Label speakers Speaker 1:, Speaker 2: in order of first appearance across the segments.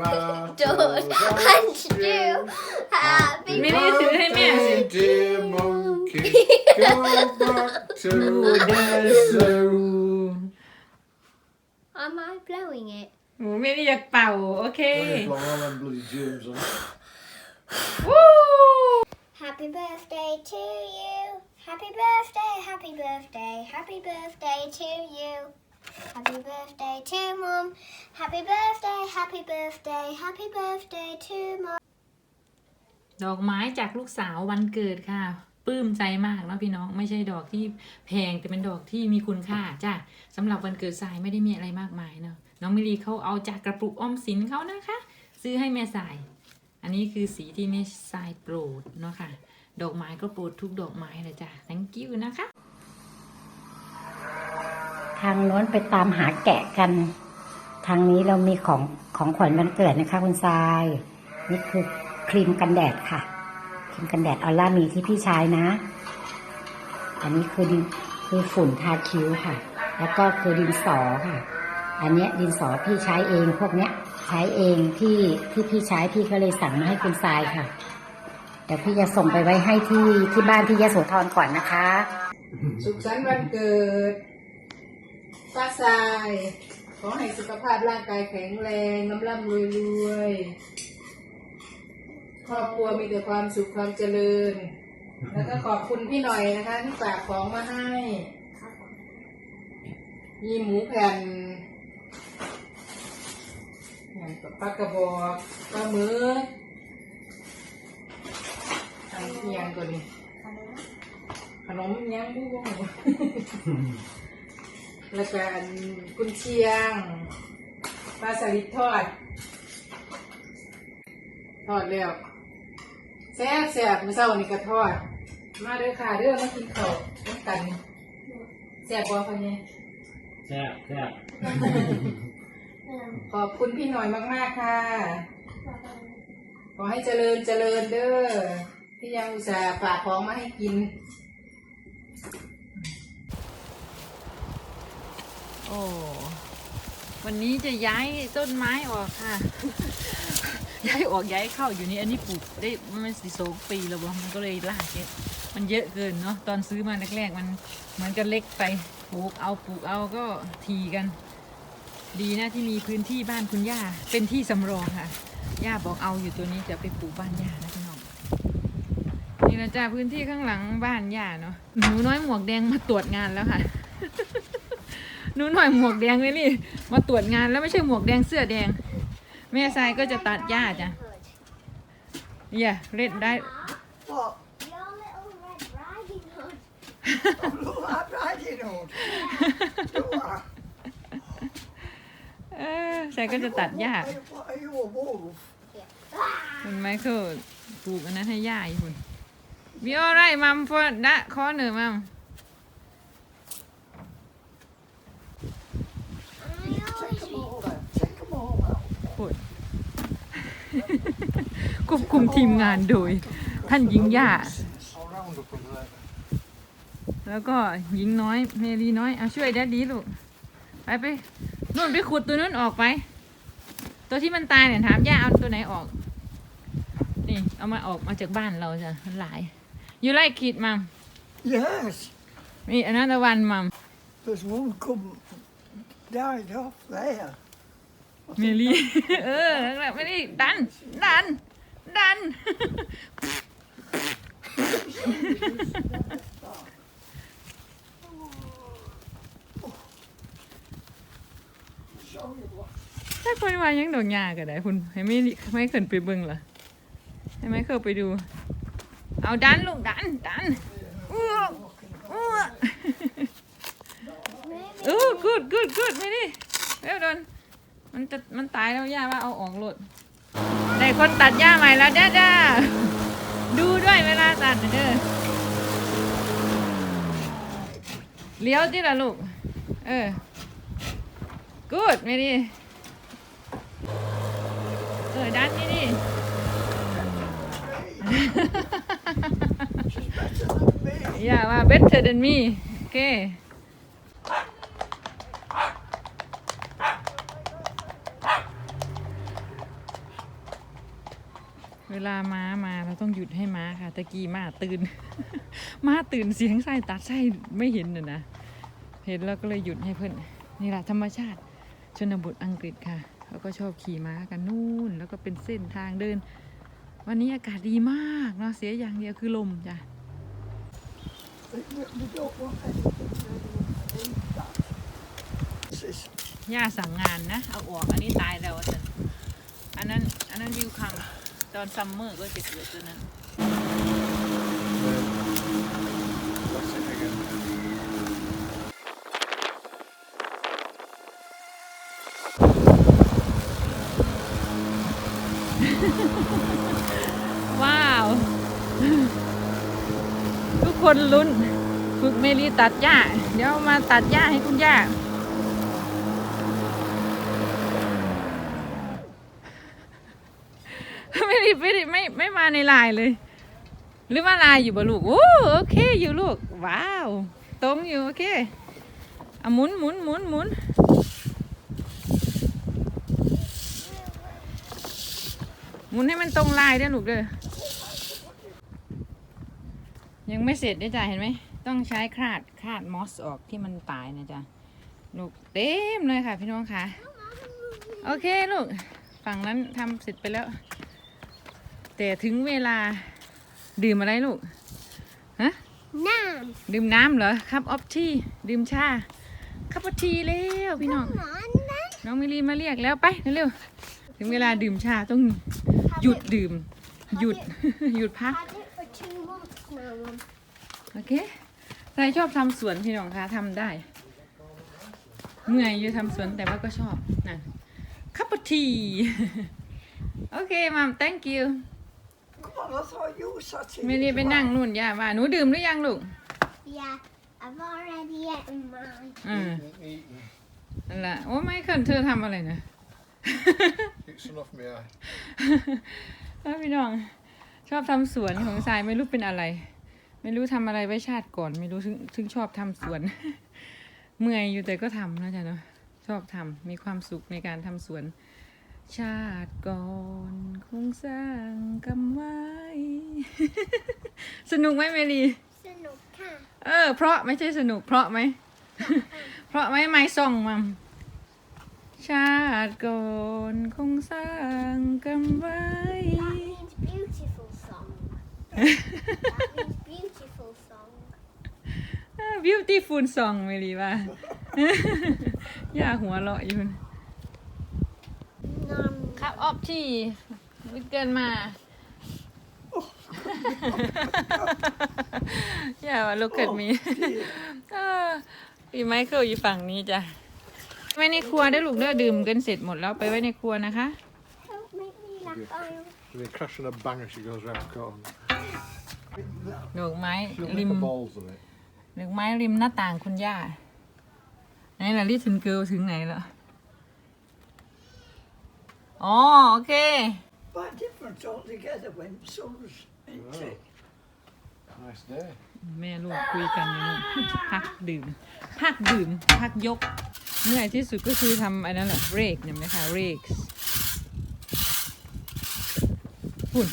Speaker 1: George and Stu. Happy
Speaker 2: ไม่ได้ซื้อให้แม่สิ
Speaker 3: Dear monkey, go back to the zoo.
Speaker 1: Am I blowing it?
Speaker 2: หนูไม่ได้อยากเป่า โอเค
Speaker 3: It's like all them bloody germs on it.
Speaker 2: วู้
Speaker 1: Happy birthday to you. Happy birthday, happy birthday, happy birthday to you. Happy birthday to mum. Happy birthday, happy birthday, happy birthday to mum.
Speaker 2: ดอกไม้จากลูกสาววันเกิดค่ะปลื้มใจมากนะพี่น้องไม่ใช่ดอกที่แพงแต่เป็นดอกที่มีคุณค่าจ้ะสำหรับวันเกิดสายไม่ได้มีอะไรมากมายเนาะน้องมิลีเขาเอาจากกระปุกออมสินเขานะคะ ซื้อให้แม่สาย อันนี้คือสีที่แม่สายโปรดเนาะค่ะ ดอกไม้ก็โปรดทุกดอกไม้เลยจ้ะ thank you นะคะ
Speaker 4: ทางโน้นไปตามหาแกะกัน ทางนี้เรามีของของขวัญวันเกิดนะคะ คุณทราย นี่คือครีมกันแดดค่ะ ครีมกันแดดออร่ามีที่พี่ใช้นะ อันนี้คือดินคือฝุ่นทาคิ้วค่ะ แล้วก็คือดินสอค่ะ อันเนี้ยดินสอพี่ใช้เองพวกเนี้ยใช้เองที่ที่พี่ใช้พี่ก็เลยสั่งมาให้คุณทรายค่ะเดี๋ยวพี่จะส่งไปไว้ให้ที่ที่บ้านที่ยโสธรก่อนนะคะ
Speaker 5: สุขสันต์วันเกิด ป้าทราย ขอให้สุขภาพร่างกายแข็งแรงน้ำร่ำรวยรวยครอบครัวมีแต่ความสุขความเจริญ แล้วก็ขอบคุณพี่หน่อยนะคะที่ฝากของมาให้ มีหมูแผ่นอย่างกับปลากระบอกปลาหมึกอันเทียงตัวนี้ขนมยังบู้บ่หู แล้วก็อันกุนเชียงปลาสลิดทอด ทอดแล้วแซ่บแซ่บมื้อเช้านี่ก็ทอด มาเด้อค่ะเด้อมากินข้าวน้ำกันแซ่บบ่พ่อเนี่ย
Speaker 6: แซ่บแซ่บ
Speaker 5: ขอบคุณพี่หน่อยมาก ๆ ค่ะ ขอให้เจริญเจริญเด้อที่ยังอุตส่าห์ฝากของมาให้กิน
Speaker 2: โอ้ วันนี้จะย้ายต้นไม้ออกค่ะ ย้ายออกย้ายเข้าอยู่นี่อันนี้ปลูกได้มันสิสองปีแล้วบ่มันก็เลยลากเยอะมันเยอะเกินเนาะตอนซื้อมาแรกๆมันเหมือนกันเล็กไปปลูกเอาปลูกเอาก็ทีกัน ดีนะที่มีพื้นที่บ้านคุณย่าเป็นที่สำรองค่ะ ย่าบอกเอาอยู่ตัวนี้จะไปปลูกบ้านย่านะพี่น้องนี่นะจ้าพื้นที่ข้างหลังบ้านย่าเนาะหนูน้อยหมวกแดงมาตรวจงานแล้วค่ะ หนูหน่อยหมวกแดงเลยนี่ มาตรวจงานแล้วไม่ใช่หมวกแดงเสื้อแดง แม่ทรายก็จะตัดหญ้าจ้ะอย่าเล่นได้
Speaker 1: Your little Red Riding Hood.
Speaker 7: That riding hood. You are.
Speaker 2: เออทรายก็จะตัดหญ้า
Speaker 7: What are you, a wolf?
Speaker 2: คุณไมเคิลปลูกอันนั้นให้หญ้าอยู่คุณวิโอไรมัมฟอดะคอเนอร์มัม
Speaker 7: Take them all out. Take them all out.
Speaker 2: พูด ควบคุมทีมงานโดย ท่านหญิงย่า
Speaker 3: I'll round up with that.
Speaker 2: แล้วก็หญิงน้อยเมรีน้อยเอาช่วยแดดดีลูกไปไปนู่นไปขุดตัวนู้นออกไป ตัวที่มันตายเนี่ยถามย่าเอาตัวไหนออก นี่เอามาออกมาจากบ้านเราจ้ะมันหลาย you like it มัม
Speaker 7: Yes.
Speaker 2: มีอันนั้นวันมัม
Speaker 7: There's one come died off there.
Speaker 2: เมลี่เออนั่นแหละไม่ได้ดัน ดัน ดัน
Speaker 7: Show you what.
Speaker 2: ถ้าคนว่ายังดอกหญ้าก็ได้คุณให้ไม่ไม่เขินไปเบิ่งล่ะให้ไม่เข้าไปดู เอาดันลูกดัน ดันอ้วกอ้วกเออ good good good ไม่ดิเร็วโดน มันจะมันตายแล้วย่าว่าเอาออกโลดได้คนตัดหญ้าใหม่แล้วเด้อเด้อดูด้วยเวลาตัดเด้อเลี้ยวที่ละลูก เออ good ไม่ดิเออดันนี่ดิอย่าว่า better than me โอเค เวลาม้ามาเราต้องหยุดให้ม้าค่ะ ตะกี้ม้าตื่น ม้าตื่นเสียงไส้ตัดไส้ไม่เห็นน่ะนะ เห็นแล้วก็เลยหยุดให้เพื่อนนี่แหละธรรมชาติชนบทอังกฤษค่ะเขาก็ชอบขี่ม้ากันนู่น แล้วก็เป็นเส้นทางเดิน วันนี้อากาศดีมากเนาะเสียอย่างเดียวคือลมจ้ะย่าสั่งงานนะ เอาออกอันนี้ตายแล้วอันนั้นอันนั้นวิวคัม ตอนซัมเมอร์ก็จะเกิดตัวนั้นว้าว ทุกคนลุ้น ฝึกเมลีตัดหญ้า เดี๋ยวมาตัดหญ้าให้คุณย่า ไม่ได้ไม่ได้ไม่ไม่มาในไลน์เลย หรือว่าไลน์อยู่บ่ลูกโอ้โอเคอยู่ลูก ว้าว ตรงอยู่โอเคอะหมุนหมุนหมุนหมุนหมุนให้มันตรงลายด้วยลูกเด้อยังไม่เสร็จด้วยจ้ะเห็นไหม ต้องใช้คราดคราดมอสออกที่มันตายนะจ๊ะลูกเต็มเลยค่ะพี่น้องค่ะ โอเคลูก ฝั่งนั้นทำเสร็จไปแล้ว แต่ถึงเวลาดื่มอะไรลูก ฮะ
Speaker 1: น้
Speaker 2: ดื่มน้ำเหรอครับออฟที่ดื่มชาคัพทีแล้วพี่น้องำ
Speaker 1: หมอนนะ
Speaker 2: น้องมิลีมาเรียกแล้วไปเร็วๆถึงเวลาดื่มชาต้องหยุดดื่ม หยุด หยุดพัก
Speaker 1: Had it for two months now, Mum.
Speaker 2: โอเคใครชอบทำสวนพี่น้องคะทำได้ เมื่อยอยู่ทำสวนแต่ว่าก็ชอบนั่นคัพที โอเคมัม thank you
Speaker 7: Come on, I thought you sat in
Speaker 2: ไม่ได้
Speaker 7: as
Speaker 2: ไปนั่ง
Speaker 7: well.
Speaker 2: นู่นย่าว่าหนูดื่มหรือยังลูก
Speaker 1: Yeah, I've already eaten mine.
Speaker 2: อืม
Speaker 3: Eating, eating.
Speaker 2: นั่นแหละโอ้ไม่เคินเธอทำอะไรนะ
Speaker 3: Get some off me eye.
Speaker 2: แล้วพี่น้อง ชอบทำสวนของทรายไม่รู้เป็นอะไร ไม่รู้ทำอะไรไว้ชาติก่อน ไม่รู้ถึงถึงชอบทำสวน เมื่อยอยู่แต่ก็ทำนะจ๊ะเนาะชอบทำมีความสุขในการทำสวน ชาติก่อนคงสร้างกำไว้ สนุกไหมเมลี
Speaker 1: สนุกค่ะ
Speaker 2: เออ เพราะไม่ใช่สนุกเพราะไหม เพราะไหมไม่ส่องมัมชาติก่อนคงสร้างกำไว้
Speaker 1: That means beautiful song. that means beautiful song.
Speaker 2: beautiful song ไม่รีว่า อย่าหัวเราะอยู่
Speaker 1: Nom.
Speaker 2: ครับออฟที่วิเกินมาอย่าว่าลูกเกิดมีพี่ไมเคิลอยู่ฝั่งนี้จ้ะไว้ในครัวได้อลูกเด้อดื่มกันเสร็จหมดแล้วไปไว้ในครัวนะคะ
Speaker 1: Don't make me laugh. I'm
Speaker 3: She'll be crashing a bang as she goes round the corner.
Speaker 2: ดอกไม้
Speaker 3: She'll
Speaker 2: ริ
Speaker 3: nip
Speaker 2: ม
Speaker 3: the balls of it.
Speaker 2: ดอกไม้ริมหน้าต่างคุณย่าไหนล่ะลิทินเกิลถึงไหนแล้ว อ๋อโอเค
Speaker 7: Quite different altogether when sun's into it.
Speaker 3: Nice day.
Speaker 2: แม่ลูกคุยกันอยู่นู่นพักดื่ม พักดื่ม พักยกเหนื่อยที่สุดก็คือทำอันนั้นแหละเรกเนี่ยไหมคะเรกฝุ่น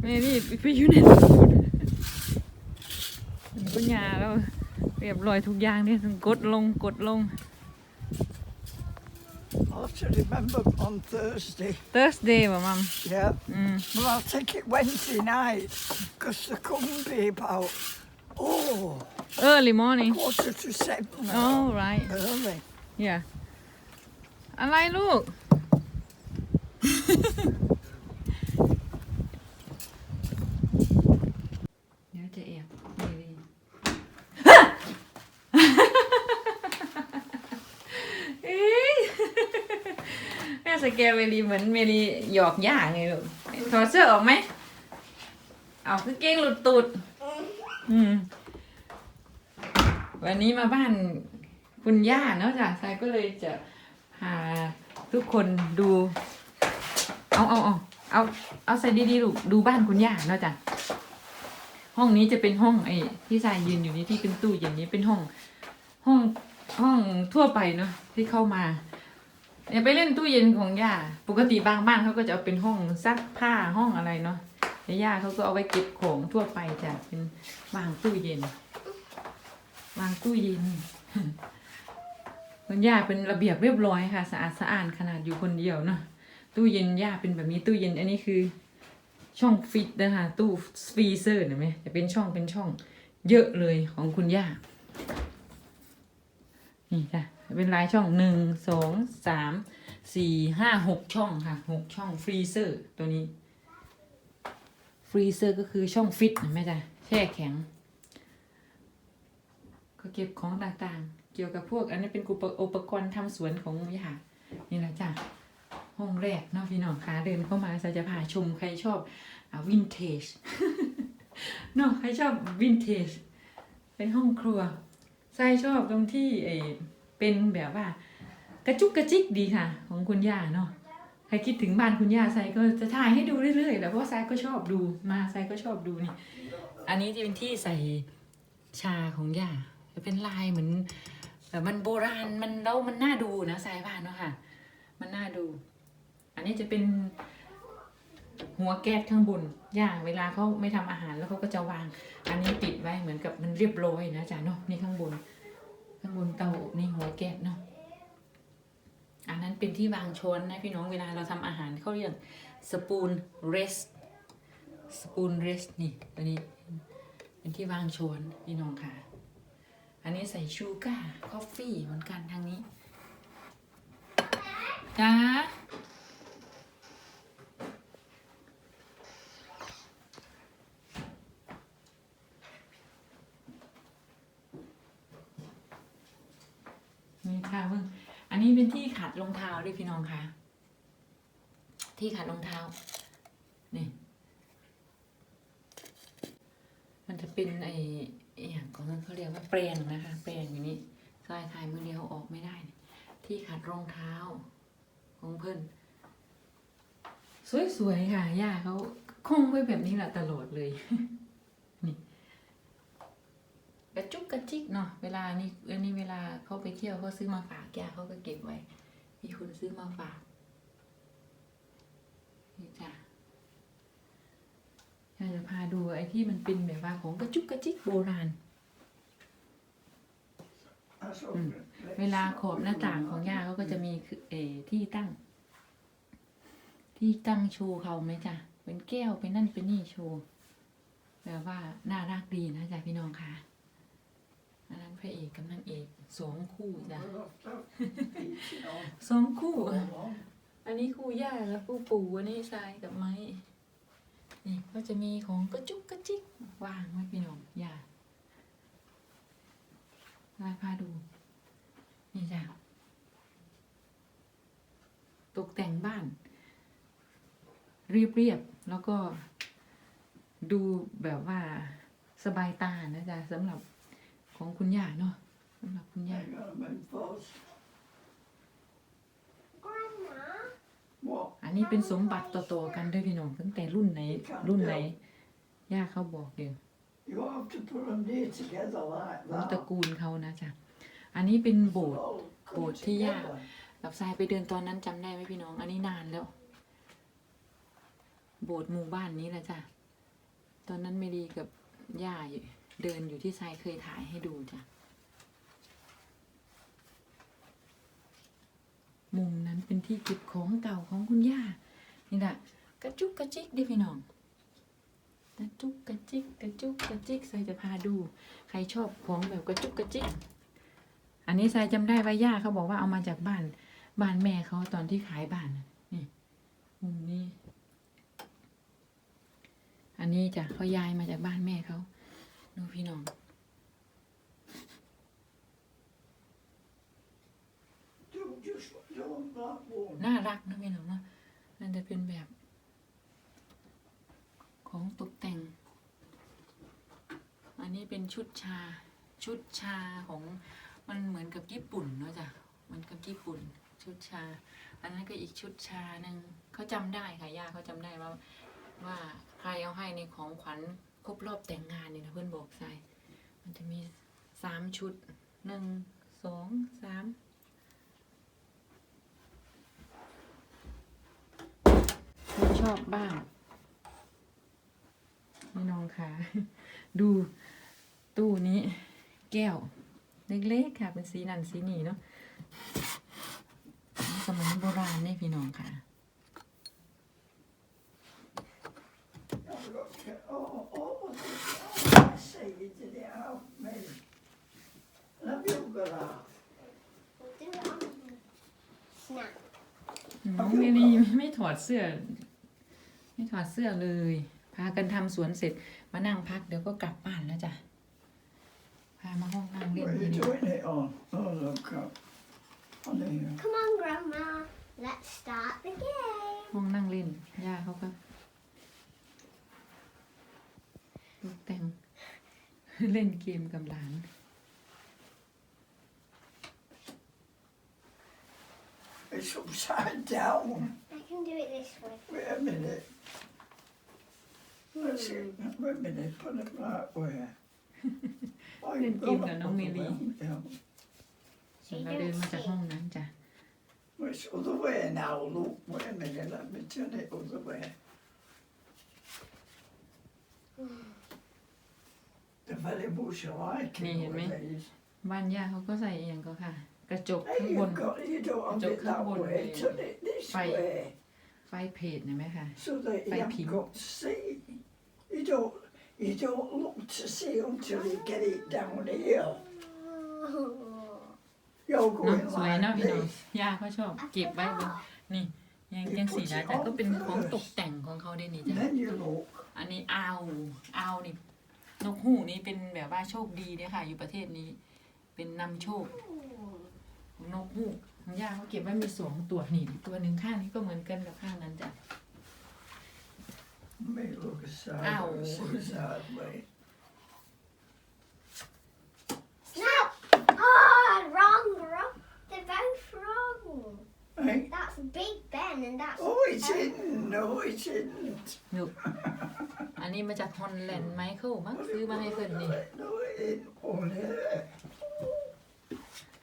Speaker 2: แม่นี่ไปอยู่ในฝุ่นมันก็ยาแล้วเรียบร้อยทุกอย่างเนี่ยต้องกดลงกดลง
Speaker 7: I'll have to remember on Thursday.
Speaker 2: Thursday, my Mum.
Speaker 7: Yeah.
Speaker 2: Mm.
Speaker 7: Well, I'll take it Wednesday night because there couldn't be about, oh.
Speaker 2: Early morning.
Speaker 7: Quarter to seven.
Speaker 2: Oh, right.
Speaker 7: Early.
Speaker 2: Yeah. And I look. แม่สแกนเมลีเหมือนเมลีหยอกย่าไงลูกถอดเสื้อออกไหมเอาคือเก้งหลุดตูด อืม วันนี้มาบ้านคุณย่าเนาะจ้ะทรายก็เลยจะพาทุกคนดู เอาเอาเอาเอาเอาใส่ดีๆลูกดูบ้านคุณย่าเนาะจ้ะห้องนี้จะเป็นห้องไอ้ที่ทรายยืนอยู่นี้ที่เป็นตู้อย่างนี้เป็นห้อง ห้องห้องทั่วไปเนาะที่เข้ามา อย่าไปเล่นตู้เย็นของย่า ปกติบางบ้านเขาก็จะเอาเป็นห้องซักผ้าห้องอะไรเนาะแต่ย่าเขาก็เอาไว้เก็บของทั่วไปจ้ะเป็นวางตู้เย็น วางตู้เย็นคุณย่าเป็นระเบียบเรียบร้อยค่ะ สะอาดสะอาดขนาดอยู่คนเดียวเนาะตู้เย็นย่าเป็นแบบนี้ตู้เย็น อันนี้คือ ช่องฟิตนะคะตู้ฟรีเซอร์เห็นไหมจะเป็นช่องเป็นช่อง เยอะเลยของคุณย่านี่ค่ะ เป็นลายช่องหนึ่งสองสามสี่ห้าหกช่องค่ะหกช่องฟรีเซอร์ตัวนี้ ฟรีเซอร์ก็คือช่องฟิตเห็นไหมจ๊ะแช่แข็ง ก็เก็บของต่างๆ เกี่ยวกับพวกอันนี้เป็นอุปอปกรณ์ทำสวนของย่านี่แหละจ้ะห้องแรกเนาะพี่น้องคะเดินเข้ามาจะจะพาชมใครชอบวินเทจเนาะใครชอบวินเทจเป็นห้องครัวทรชอบตรงที่เอ เป็นแบบว่า กระจุกกระจิกดีค่ะ ของคุณย่าเนาะใครคิดถึงบ้านคุณย่าทรายก็จะถ่ายให้ดูเรื่อยๆแหละเพราะว่าทรายก็ชอบดูมาทรายก็ชอบดูนี่อันนี้จะเป็นที่ใส่ชาของย่าจะเป็นลายเหมือนแบบมันโบราณมันแล้วมันน่าดูนะทรายว่าเนาะค่ะ มันน่าดู อันนี้จะเป็นหัวแก๊สข้างบนย่าเวลาเขาไม่ทำอาหารแล้วเขาก็จะวาง อันนี้ติดไว้เหมือนกับมันเรียบร้อยนะจ๊ะเนาะนี่ข้างบน ข้างบนเตาอบนี่หัวแกะเนาะอันนั้นเป็นที่วางช้อนนะพี่น้องเวลาเราทำอาหารเขาเรียกสปูนเรสสปูนเรสนี่ตัวนี้ เป็นที่วางช้อนพี่น้องค่ะ อันนี้ใส่ชูการ์คอฟฟี่เหมือนกันทางนี้จ้านี่ค่ะเพิ่ง อันนี้ เป็นที่ขัดรองเท้าด้วยพี่น้องคะที่ขัดรองเท้านี่มันจะเป็นไอ้อย่างของนั้นเขาเรียกว่าแปรงนะคะแปรงอย่างนี้สายถ่ายมือเดียวออกไม่ได้ ที่ขัดรองเท้าของเพื่อนสวยๆค่ะย่าเขาคงไว้แบบนี้แหละตลอดเลย นี่ กระจิกเนาะเวลานี่อันนี้เวลาเขาไปเที่ยวเขาซื้อมาฝากย่าเขาก็เก็บไว้มีคนซื้อมาฝากนี่จ้ะอย่าจะพาดูไอ้ที่มันเป็นแบบว่าของกระจุกกระจิกโบราณ เวลาขอบหน้าต่างของย่าเขาก็จะมีคือเออที่ตั้ง ที่ตั้งโชว์เขาไหมจ้ะเป็นแก้วเป็นนั่นเป็นนี่โชว์แบบว่าน่ารักดีนะจ๊ะพี่น้องค่ะ อันนั้นพระเอกกับนางเอกสองคู่จ้ะ
Speaker 7: You know,
Speaker 2: สองคู่
Speaker 7: go on.
Speaker 2: อันนี้คู่ย่าแล้วคู่ปู่อันนี้ทรายกับไม้นี่ก็จะมีของกระจุกกระจิกวางไว้พี่น้องย่าลายพาดู นี่จ้ะตกแต่งบ้าน เรียบๆแล้วก็ดูแบบว่าสบายตานะจ๊ะสำหรับ ของคุณย่าเนาะสำหรับคุณย่า
Speaker 7: Hang on a minute, folks.
Speaker 1: Grandma,
Speaker 7: What?
Speaker 2: อันนี้เป็นสมบัติต่อๆกันด้วยพี่น้องตั้งแต่รุ่นไหน รุ่นไหน ย่าเขาบอกเดี๋ยว
Speaker 7: You have to put them near together like
Speaker 2: ของตระ
Speaker 7: that.
Speaker 2: กูลเขานะจ๊ะอันนี้เป็นโบสถ์
Speaker 7: Oh, come
Speaker 2: Bột thi à?
Speaker 7: together.
Speaker 2: กับทรายไปเดินตอนนั้นจำได้ไหมพี่น้อง อันนี้นานแล้ว โบสถ์หมู่บ้านนี้แหละจ้ะ ตอนนั้นไม่ดีกับย่าอยู่ เดินอยู่ที่ทรายเคยถ่ายให้ดูจ้ะ มุมนั้นเป็นที่เก็บของเก่าของคุณย่า นี่แหละกระจุกกระจิกดิพี่น้องกระจุกกระจิกกระจุกกระจิกทรายจะพาดู ใครชอบของแบบกระจุกกระจิก อันนี้ทรายจำได้ว่าย่าเขาบอกว่าเอามาจากบ้านบ้านแม่เขาตอนที่ขายบ้านนี่มุมนี้ อันนี้จ้ะเขาย้ายมาจากบ้านแม่เขา ดูพี่น้องน่ารักนะพี่น้องว่ามันจะเป็นแบบ ของตกแต่ง อันนี้เป็นชุดชา ชุดชาของมันเหมือนกับญี่ปุ่นเนอะจ้ะมือนกับญี่ปุ่น ชุดชา อันนั้นก็อีกชุดชาหนึ่งเขาจำได้ค่ะย่าเขาจำได้ว่า ว่าใครเอาให้ในของขวัญ ครบรอบแต่งงานเนี่ยนะเพื่อนบอกใส่มันจะมีสามชุดหนึ่งสองสามครชอบบ้างพี่น้องค่ะดูตู้นี้ แก้ว เล็กๆค่ะ เป็นสีนันสีนี่เนาะสมัยโบราณนี่พี่น้องค่ะ
Speaker 7: I've got to- Oh, oh, I say you did it out, mate. Have you got that?
Speaker 1: We'll do it on snap.
Speaker 2: น้องเมลีไม่ถอดเสื้อ ไม่ถอดเสื้อเลย พากันทำสวนเสร็จมานั่งพักเดี๋ยวก็กลับบ้านแล้วจ้ะพามาห้องนั่งเล่น
Speaker 7: What are
Speaker 2: ที่
Speaker 7: you
Speaker 2: นี่
Speaker 7: doing it on? Oh, look up. On here.
Speaker 1: Come on, Grandma. Let's start the game.
Speaker 2: ห้องนั่งเล่นย่าเขาก็ตกแต่ง เล่นเกมกับหลาน
Speaker 7: It's upside down.
Speaker 1: I can do it this way.
Speaker 7: Wait a minute. Let's see. Wait a minute. Put it right where. Oh,
Speaker 2: Lên
Speaker 7: you've
Speaker 2: kim
Speaker 7: got
Speaker 2: cả
Speaker 7: it
Speaker 2: nó
Speaker 7: other
Speaker 2: mê ly.
Speaker 7: way, yeah.
Speaker 2: เราเดินมาจากห้องนั้นจ้ะ
Speaker 7: Which other way now? Look. Wait a minute. Let me turn it other way. The very much I like
Speaker 2: Nè,
Speaker 7: it
Speaker 2: nhìn mấy.
Speaker 7: nowadays.
Speaker 2: บ้านย่าเขาก็ใส่เองก็ค่ะ กระจก
Speaker 7: Hey,
Speaker 2: ข้างบน
Speaker 7: you've got, you don't have
Speaker 2: Chụp
Speaker 7: it
Speaker 2: khắp
Speaker 7: that
Speaker 2: bồn
Speaker 7: way.
Speaker 2: nè.
Speaker 7: Turn it this
Speaker 2: Phải.
Speaker 7: way.
Speaker 2: ไฟเพจเห็นไหมคะ
Speaker 7: So that you
Speaker 2: Phải
Speaker 7: haven't
Speaker 2: phím.
Speaker 7: got to see. You don't you don't look to see until you get it down here. You're
Speaker 2: เนาะ
Speaker 7: going
Speaker 2: สวยเนาะ
Speaker 7: like
Speaker 2: พี่น้อง
Speaker 7: this.
Speaker 2: ย่าเขาชอบเก็บไว้บนนี่ยังยังสีนะแต่ก็เป็นของตกแต่งของเขาได้นี่จ้ะ
Speaker 7: Then you look.
Speaker 2: อันนี้อาวอาวนี่ นกฮูกนี่เป็นแบบว่าโชคดีเนี่ยค่ะ อยู่ประเทศนี้ เป็นนำโชคของนกฮูกของย่าเขาเก็บไว้มีสองตัวนี่ตัวหนึ่งข้างนี้ก็เหมือนกันกับข้างนั้นจ้ะ
Speaker 7: May look aside.
Speaker 2: Ow.
Speaker 7: Side way.
Speaker 1: Snap! Oh, wrong, wrong. They're both wrong.
Speaker 7: Hey?
Speaker 1: That's Big Ben and that's.
Speaker 7: Oh, it isn't. No, it isn't.
Speaker 2: อยู่ อันนี้มาจากฮอลแลนด์ไมเคิลมั้งซื้อมาให้เพื่อนนี่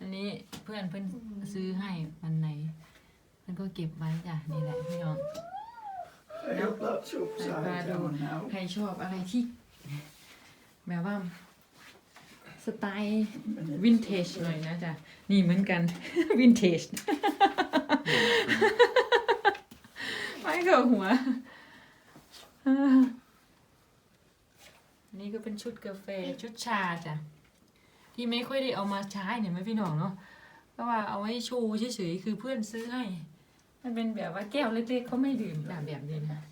Speaker 2: อันนี้เพื่อนเพื่อนซื้อให้วันไหนเพื่อนก็เก็บไว้จ้ะนี่แหละพี่น้อง
Speaker 7: I hope that's upside
Speaker 2: Phải qua
Speaker 7: down now.
Speaker 2: ใครชอบอะไรที่แบบว่าสไตล์วินเทจหน่อยนะจ๊ะ นี่เหมือนกันวินเทจไม่เกิดหัว นี่ก็เป็นชุดกาแฟชุดชาจ้ะที่ไม่ค่อยได้เอามาใช้เนี่ยไหมพี่น้องเนาะเพราะว่าเอาไว้ชว์เฉยๆคือเพื่อนซื้อให้ มันเป็นแบบว่าแก้วเล็กๆเขาไม่ดื่มแบบแบบนี้นะ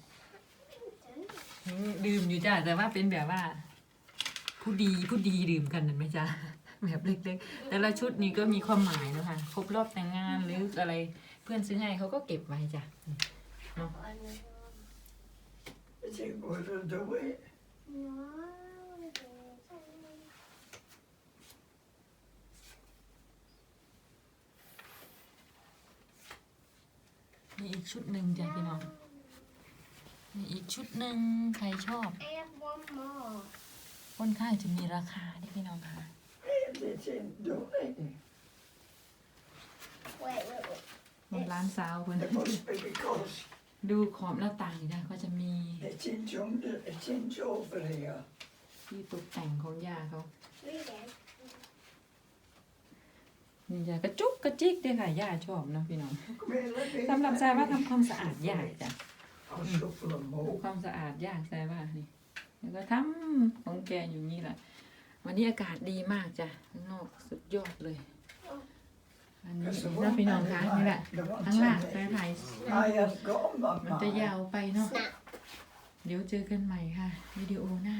Speaker 2: ดื่มอยู่จ้ะแต่ว่าเป็นแบบว่า ผู้ดีผู้ดีดื่มกันเห็นไหมจ๊ะแบบเล็กๆ แต่ละชุดนี้ก็มีความหมายนะคะครบรอบแต่งงานหรืออะไร เพื่อนซื้อให้เขาก็เก็บไว้จ้ะ
Speaker 7: It ain't going to do it.
Speaker 1: No.
Speaker 2: มีอีกชุดหนึ่งจ้ะพี่น้อง มีอีกชุดหนึ่งใครชอบ
Speaker 1: I have one more.
Speaker 2: ค่อนข้างจะมีราคาที่พี่น้องค่ะ
Speaker 7: It ain't done it.
Speaker 1: Wait, wait, wait.
Speaker 2: บนร้านซาวคน
Speaker 7: It must be because
Speaker 2: ดูขอบหน้าต่างนะก็จะมี
Speaker 7: it's inch under, it's inch over here.
Speaker 2: ที่ตกแต่งของย่าเขา
Speaker 1: Read it.
Speaker 2: นี่จ้ะกระจุกกระจิกด้วยค่ะย่าชอบเนาะพี่น้อง
Speaker 7: Come here, let me.
Speaker 2: สำหรับทรายว่าทำความสะอาดยากจ้ะ
Speaker 7: I'll shuffle them
Speaker 2: ทำ
Speaker 7: all.
Speaker 2: ความสะอาดยากทรายว่านี่แล้วก็ทำของแกอยู่นี่แหละ วันนี้อากาศดีมากจ้ะข้างนอกสุดยอดเลย อันนี้
Speaker 7: That's the
Speaker 2: นะ
Speaker 7: one
Speaker 2: พี่น้อง
Speaker 7: I
Speaker 2: คะ
Speaker 7: like.
Speaker 2: นี่แหละ
Speaker 7: The one
Speaker 2: ข้างล่าง
Speaker 7: to
Speaker 2: ทราย
Speaker 7: me.
Speaker 2: ถ่าย
Speaker 7: I have got 'em on
Speaker 2: มันจะ
Speaker 7: mine.
Speaker 2: ยาวไปเนาะ
Speaker 1: Snap.
Speaker 2: เดี๋ยวเจอกันใหม่ค่ะ วิดีโอหน้า